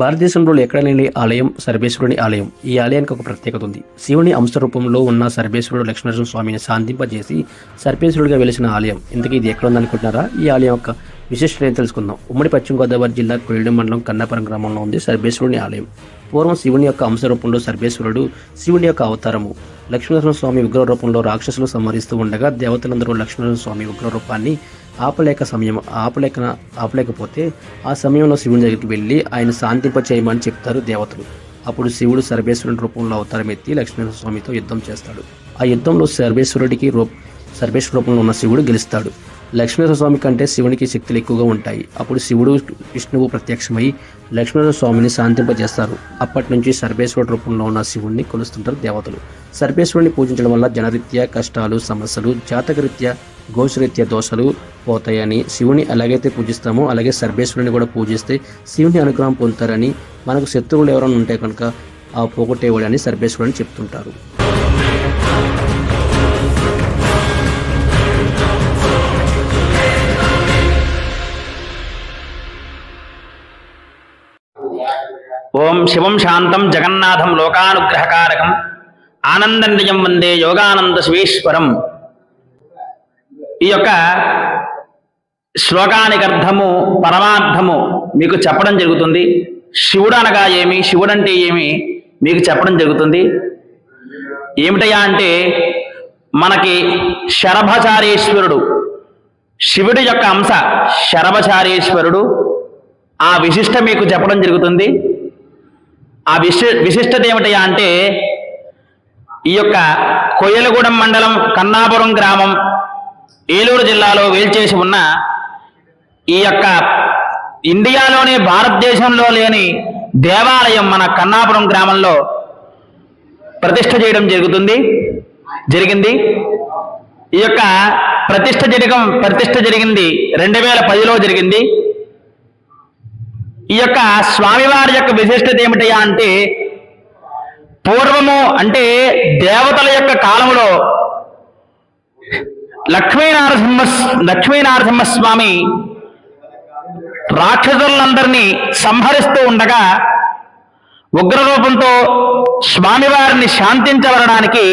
భారతదేశంలో ఎక్కడ లేని ఆలయం సర్వేశ్వరుని ఆలయం. ఈ ఆలయానికి ఒక ప్రత్యేకత ఉంది. శివుని అంశ రూపంలో ఉన్న సర్వేశ్వరుడు లక్ష్మీనరసింహ స్వామిని శాంతింపజేసి సర్వేశ్వరుడిగా వెలిసిన ఆలయం. ఇంతకీ ఇది ఎక్కడ ఉందనుకుంటున్నారా? ఈ ఆలయం యొక్క విశిష్టత తెలుసుకుందాం. ఉమ్మడి పశ్చిమ గోదావరి జిల్లా కొయ్యడం మండలం కన్నాపురం గ్రామంలో ఉంది సర్వేశ్వరుని ఆలయం. పూర్వం శివుని యొక్క అంశ రూపంలో సర్వేశ్వరుడు శివుని యొక్క అవతారము. లక్ష్మీనరసింహ స్వామి ఉగ్ర రూపంలో రాక్షసులు సంహరిస్తూ ఉండగా దేవతలందరూ లక్ష్మీనరసింహ స్వామి ఉగ్ర రూపాన్ని ఆపలేక సమయం ఆపలేక ఆపలేకపోతే ఆ సమయంలో శివుని దగ్గరికి వెళ్ళి ఆయన శాంతింప చేయమని చెప్తారు దేవతలు. అప్పుడు శివుడు సర్వేశ్వరుని రూపంలో అవతారమెత్తి లక్ష్మీనరసింహ స్వామితో యుద్ధం చేస్తాడు. ఆ యుద్ధంలో సర్వేశ్వరుడికి రూప సర్వేశ్వర రూపంలో ఉన్న శివుడు గెలుస్తాడు. లక్ష్మీనరసింహ స్వామి కంటే శివునికి శక్తులు ఎక్కువగా ఉంటాయి. అప్పుడు శివుడు విష్ణువు ప్రత్యక్షమై లక్ష్మీనరసింహ స్వామిని శాంతింపజేస్తారు. అప్పటి నుంచి సర్వేశ్వరుడు రూపంలో ఉన్న శివుణ్ణి కొలుస్తుంటారు దేవతలు. సర్వేశ్వరుని పూజించడం వల్ల జనరీత్యా కష్టాలు సమస్యలు జాతకరీత్యా గోచరిత్య దోషాలు పోతాయని శివుని ఎలాగైతే పూజిస్తామో అలాగే సర్వేశ్వరుని కూడా పూజిస్తే శివుని అనుగ్రహం పొందుతారని మనకు శత్రువులు ఎవరైనా ఉంటే కనుక ఆ పోగొట్టేవాడని సర్వేశ్వరుని చెప్తుంటారు. ఓం శివం శాంతం జగన్నాథం లోకానుగ్రహకారకం. ఆనందనియం వందే యోగానంద శివేశ్వరం. ఈ యొక్క శ్లోకానికి అర్థము పరమార్థము మీకు చెప్పడం జరుగుతుంది. శివుడు అనగా ఏమి? శివుడు అంటే ఏమి? మీకు చెప్పడం జరుగుతుంది. ఏమిటయ్యా అంటే మనకి శరభచారేశ్వరుడు శివుడి యొక్క అంశ శరభచారేశ్వరుడు ఆ విశిష్ట మీకు చెప్పడం జరుగుతుంది. ఆ విశి విశిష్టత ఏమిటయ్యా అంటే ఈ యొక్క కొయ్యలగూడెం మండలం కన్నాపురం గ్రామం ఏలూరు జిల్లాలో వేల్చేసి ఉన్న ఈ యొక్క ఇండియాలోని భారతదేశంలో లేని దేవాలయం మన కన్నాపురం గ్రామంలో ప్రతిష్ట చేయడం జరుగుతుంది జరిగింది. ఈ యొక్క ప్రతిష్ట జరగం ప్రతిష్ట జరిగింది రెండు వేల పదిలో జరిగింది. ఈ యొక్క స్వామివారి యొక్క విశిష్టత ఏమిటయ్యా అంటే పూర్వము అంటే దేవతల యొక్క కాలంలో లక్ష్మీనారసింహ లక్ష్మీనారసింహ స్వామి రాక్షసులందరినీ సంహరిస్తూ ఉండగా ఉగ్రరూపంతో స్వామివారిని శాంతించబడడానికి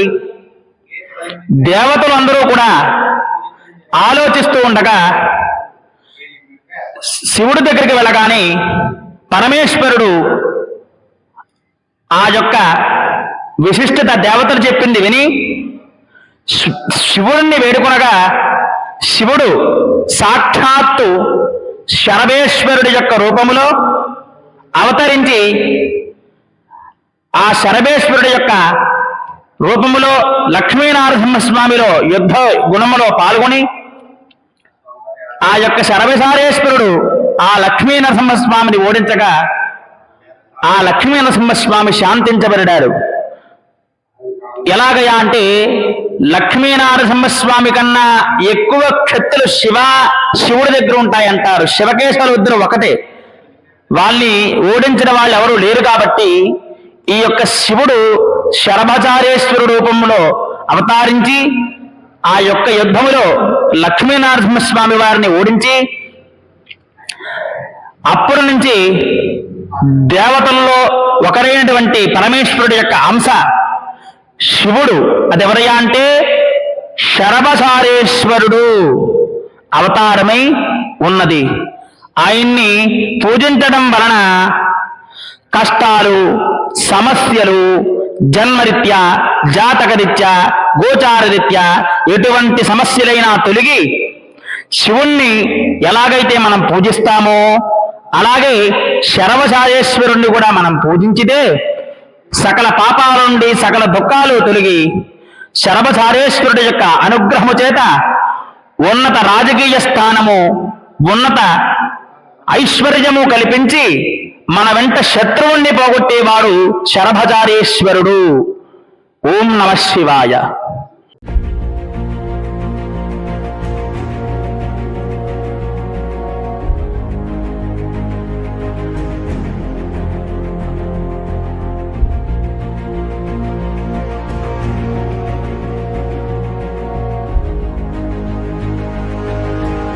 దేవతలందరూ కూడా ఆలోచిస్తూ ఉండగా శివుడి దగ్గరికి వెళ్ళగానే పరమేశ్వరుడు ఆ యొక్క విశిష్టత దేవతలు చెప్పింది విని శివుడిని వేడుకొనగా శివుడు సాక్షాత్తు శరభేశ్వరుడి యొక్క రూపములో అవతరించి ఆ శరభేశ్వరుడి యొక్క రూపములో లక్ష్మీనారసింహస్వామిలో యుద్ధ గుణములో పాల్గొని ఆ యొక్క శరభసారేశ్వరుడు ఆ లక్ష్మీ నరసింహస్వామిని ఓడించగా ఆ లక్ష్మీ నరసింహస్వామి శాంతించబడ్డాడు ఎలాగయా అంటే లక్ష్మీనారసింహస్వామి కన్నా ఎక్కువ క్షత్తులు శివ శివుడి దగ్గర ఉంటాయంటారు. శివకేశ్వర ఇద్దరు ఒకటే. వాళ్ళని ఓడించిన వాళ్ళు ఎవరు లేరు కాబట్టి ఈ యొక్క శివుడు శరభచారేశ్వరు రూపంలో అవతారించి ఆ యొక్క యుద్ధములో లక్ష్మీనరసింహస్వామి వారిని ఓడించి అప్పటి నుంచి దేవతల్లో ఒకరైనటువంటి పరమేశ్వరుడు యొక్క అంశ శివుడు. అదెవరయ్యా అంటే శరభసారేశ్వరుడు అవతారమై ఉన్నది. ఆయన్ని పూజించడం వలన కష్టాలు సమస్యలు జన్మరీత్యా జాతకరీత్యా గోచారరీత్యా ఎటువంటి సమస్యలైనా తొలగి శివుణ్ణి ఎలాగైతే మనం పూజిస్తామో అలాగే శరవసాయేశ్వరుణ్ణి కూడా మనం పూజించితే సకల పాపాల నుండి సకల దుఃఖాలు తొలగి శరభసారేశ్వరుడి యొక్క అనుగ్రహము చేత ఉన్నత రాజకీయ స్థానము ఉన్నత ఐశ్వర్యము కల్పించి మన వెంట శత్రువుణ్ణి పోగొట్టేవాడు శరభచారేశ్వరుడు ఓం నమ శివాయ.